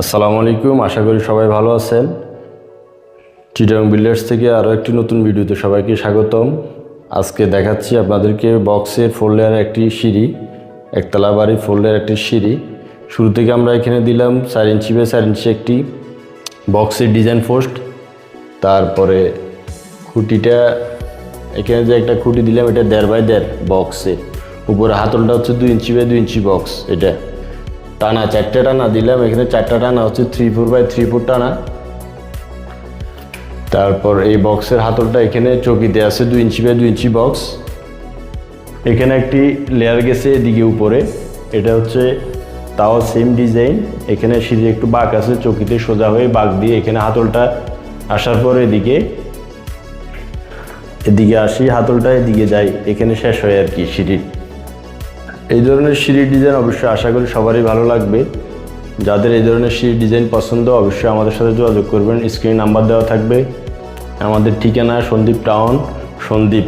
আসসালামু আলাইকুম, আশা করি সবাই ভালো আছেন। চিটাং বিল্ডার্স থেকে আরও একটি নতুন ভিডিওতে সবাইকে স্বাগতম। আজকে দেখাচ্ছি আপনাদেরকে বক্সের ফোর লেয়ার একটি সিঁড়ি, একতলা বাড়ির ফোর লেয়ার একটি সিঁড়ি। শুরু থেকে আমরা এখানে দিলাম চার ইঞ্চি বাই চার ইঞ্চি একটি বক্সের ডিজাইন পোস্ট। তারপরে খুঁটিটা, এখানে যে একটা খুঁটি দিলাম, এটা দেড় বাই দেড় বক্সের। উপরে হাতলটা হচ্ছে দুই ইঞ্চি বাই দুই ইঞ্চি বক্স, এটা। টানা, চারটে টানা দিলাম, এখানে চারটা টানা হচ্ছে three four by three four টানা। তারপর এই বক্সের হাতলটা এখানে চকিতে আছে, দুই ইঞ্চি বাই দুই ইঞ্চি বক্স এখানে একটি লেয়ার গেছে এদিকে উপরে, এটা হচ্ছে তাও সেম ডিজাইন এখানে সিঁড়ি একটু বাঁক আছে, চকিতে সোজা হয়ে বাঁক দিয়ে এখানে হাতলটা আসার পর এদিকে এদিকে আসি, হাতলটা এদিকে যাই, এখানে শেষ হয় আর কি সিঁড়ির। এই ধরনের সিঁড়ির ডিজাইন অবশ্যই আশা করি সবারই ভালো লাগবে। যাদের এই ধরনের সিঁড়ির ডিজাইন পছন্দ, অবশ্যই আমাদের সাথে যোগাযোগ করবেন। স্ক্রিন নাম্বার দেওয়া থাকবে। আমাদের ঠিকানা সন্দীপ টাউন সন্দীপ